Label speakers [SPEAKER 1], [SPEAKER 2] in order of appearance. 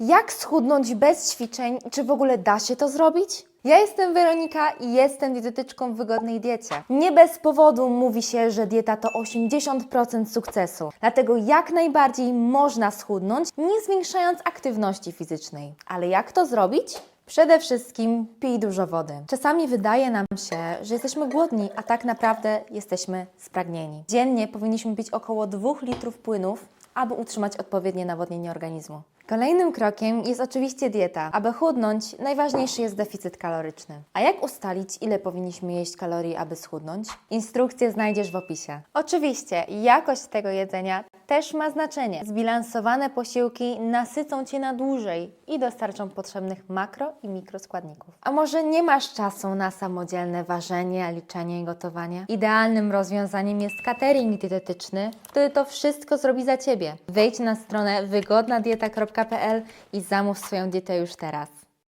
[SPEAKER 1] Jak schudnąć bez ćwiczeń? Czy w ogóle da się to zrobić? Ja jestem Weronika i jestem dietetyczką w wygodnej diecie. Nie bez powodu mówi się, że dieta to 80% sukcesu. Dlatego jak najbardziej można schudnąć, nie zwiększając aktywności fizycznej. Ale jak to zrobić? Przede wszystkim pij dużo wody. Czasami wydaje nam się, że jesteśmy głodni, a tak naprawdę jesteśmy spragnieni. Dziennie powinniśmy pić około 2 litrów płynów, aby utrzymać odpowiednie nawodnienie organizmu. Kolejnym krokiem jest oczywiście dieta. Aby chudnąć, najważniejszy jest deficyt kaloryczny. A jak ustalić, ile powinniśmy jeść kalorii, aby schudnąć? Instrukcję znajdziesz w opisie. Oczywiście, jakość tego jedzenia też ma znaczenie. Zbilansowane posiłki nasycą Cię na dłużej i dostarczą potrzebnych makro i mikroskładników. A może nie masz czasu na samodzielne ważenie, liczenie i gotowanie? Idealnym rozwiązaniem jest catering dietetyczny, który to wszystko zrobi za Ciebie. Wejdź na stronę wygodnadieta.pl i zamów swoją dietę już teraz.